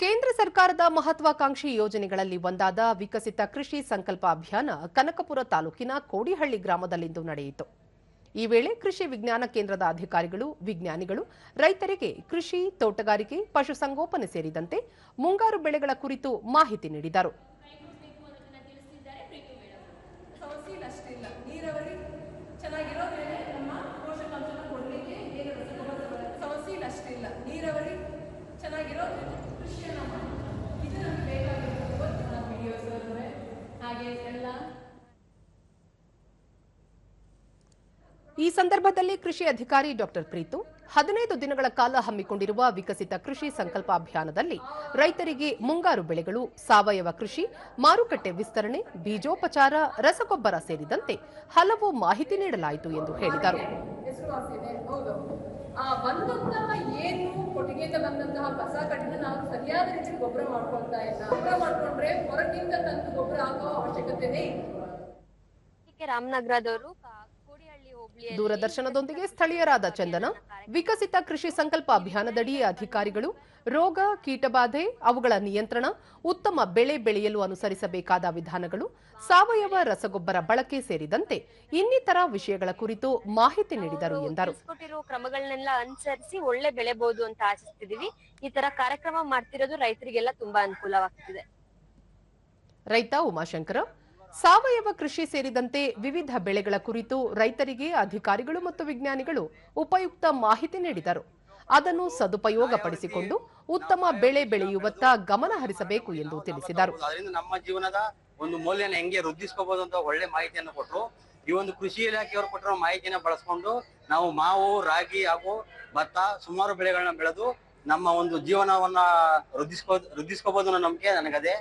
ಕೇಂದ್ರ ಸರ್ಕಾರದ ಮಹತ್ವಾಕಾಂಕ್ಷಿ ಯೋಜನೆಗಳಲ್ಲಿ ಒಂದಾದ ವಿಕಸಿತ ಕೃಷಿ ಸಂಕಲ್ಪ ಅಭಿಯಾನ ಕನಕಪುರ ತಾಲೂಕಿನ ಕೋಡಿಹಳ್ಳಿ ಗ್ರಾಮದಲ್ಲಿಂದು ನಡೆಯಿತು. ಈ ವೇಳೆ ಕೃಷಿ ವಿಜ್ಞಾನ ಕೇಂದ್ರದ ಅಧಿಕಾರಿಗಳು, ವಿಜ್ಞಾನಿಗಳು, ರೈತರಿಗೆ ಕೃಷಿ, ತೋಟಗಾರಿಕೆ, ಪಶುಸಂಗೋಪನೆ ಸೇರಿದಂತೆ ಮುಂಗಾರು ಬೆಳೆಗಳ ಕುರಿತು ಮಾಹಿತಿ ನೀಡಿದರು. ನೀರಾವರಿ ಚೆನ್ನಾಗಿರೋದ್ರಿಂದ ಕೃಷಿಯನ್ನು ಮಾಡಿ. ಇದು ನಮ್ಗೆ ಬೇಕಾಗಿರೋ ವಿಡಿಯೋಸ್ ಹಾಗೆ ಎಲ್ಲ. ಈ ಸಂದರ್ಭದಲ್ಲಿ ಕೃಷಿ ಅಧಿಕಾರಿ ಡಾಕ್ಟರ್ ಪ್ರೀತು ಹದಿನೈದು ದಿನಗಳ ಕಾಲ ಹಮ್ಮಿಕೊಂಡಿರುವ ವಿಕಸಿತ ಕೃಷಿ ಸಂಕಲ್ಪ ಅಭಿಯಾನದಲ್ಲಿ ರೈತರಿಗೆ ಮುಂಗಾರು ಬೆಳೆಗಳು ಸಾವಯವ ಕೃಷಿ ಮಾರುಕಟ್ಟೆ ವಿಸ್ತರಣೆ ಬೀಜೋಪಚಾರ ರಸಗೊಬ್ಬರ ಸೇರಿದಂತೆ ಹಲವು ಮಾಹಿತಿ ನೀಡಲಾಯಿತು ಎಂದು ಹೇಳಿದರು. ಆ ಬಂದಂತಹ ಕಡ್ಡಿನ ನಾವು ಸರಿಯಾದ ರೀತಿ ಗೊಬ್ಬರ ಮಾಡ್ಕೊಳ್ತಾ ಇಲ್ಲ. ಗೊಬ್ಬರ ಮಾಡ್ಕೊಂಡ್ರೆ ಹೊರಗಿಂದ ತಂದು ಗೊಬ್ಬರ ಹಾಕೋ ಅವಶ್ಯಕತೆನೇ ರಾಮನಗರದವರು ದೂರದರ್ಶನದೊಂದಿಗೆ ಸ್ಥಳೀಯರಾದ ಚಂದನ ವಿಕಸಿತ ಕೃಷಿ ಸಂಕಲ್ಪ ಅಭಿಯಾನದಡಿ ಅಧಿಕಾರಿಗಳು ರೋಗ ಕೀಟಬಾಧೆ ಅವುಗಳ ನಿಯಂತ್ರಣ ಉತ್ತಮ ಬೆಳೆ ಬೆಳೆಯಲು ಅನುಸರಿಸಬೇಕಾದ ವಿಧಾನಗಳು ಸಾವಯವ ರಸಗೊಬ್ಬರ ಬಳಕೆ ಸೇರಿದಂತೆ ಇನ್ನಿತರ ವಿಷಯಗಳ ಕುರಿತು ಮಾಹಿತಿ ನೀಡಿದರು ಎಂದರು. ಕ್ರಮಗಳನ್ನೆಲ್ಲ ಅನುಸರಿಸಿ ಒಳ್ಳೆ ಬೆಳೆಬಹುದು ಅಂತ ಆಶಿಸ್ತಿದೀವಿ. ಈ ತರ ಕಾರ್ಯಕ್ರಮ ಮಾಡ್ತಿರೋದು ರೈತರಿಗೆಲ್ಲ ತುಂಬಾ ಅನುಕೂಲವಾಗ್ತಿದೆ. ರೈತ ಉಮಾಶಂಕರ ಸಾವಯವ ಕೃಷಿ ಸೇರಿದಂತೆ ವಿವಿಧ ಬೆಳೆಗಳ ಕುರಿತು ರೈತರಿಗೆ, ಅಧಿಕಾರಿಗಳು ಮತ್ತು ವಿಜ್ಞಾನಿಗಳು ಉಪಯುಕ್ತ ಮಾಹಿತಿ ನೀಡಿದರು. ಅದನ್ನು ಸದುಪಯೋಗಪಡಿಸಿಕೊಂಡು ಉತ್ತಮ ಬೆಳೆ ಬೆಳೆಯುವತ್ತ ಗಮನ ಹರಿಸಬೇಕು ಎಂದು ತಿಳಿಸಿದರು. ನಮ್ಮ ಜೀವನದ ಒಂದು ಮೌಲ್ಯನ ಹೆಂಗೆ ವೃದ್ಧಿಸ್ಕೋಬಹುದು ಅಂತ ಒಳ್ಳೆ ಮಾಹಿತಿಯನ್ನು ಕೊಟ್ಟರು ಈ ಒಂದು ಕೃಷಿ ಇಲಾಖೆಯವರು ಕೊಟ್ಟಿರೋ ಮಾಹಿತಿಯನ್ನ ಬಳಸ್ಕೊಂಡು ನಾವು ಮಾವು, ರಾಗಿ ಹಾಗೂ ಭತ್ತ ಸುಮಾರು ಬೆಳೆಗಳನ್ನ ಬೆಳೆದು ನಮ್ಮ ಒಂದು ಜೀವನವನ್ನ ವೃದ್ಧಿಸ್ಕೋ, ವೃದ್ಧಿಸ್ಕೋಬಹುದು ಅನ್ನೋ ನಂಬಿಕೆ ನನಗದೆ.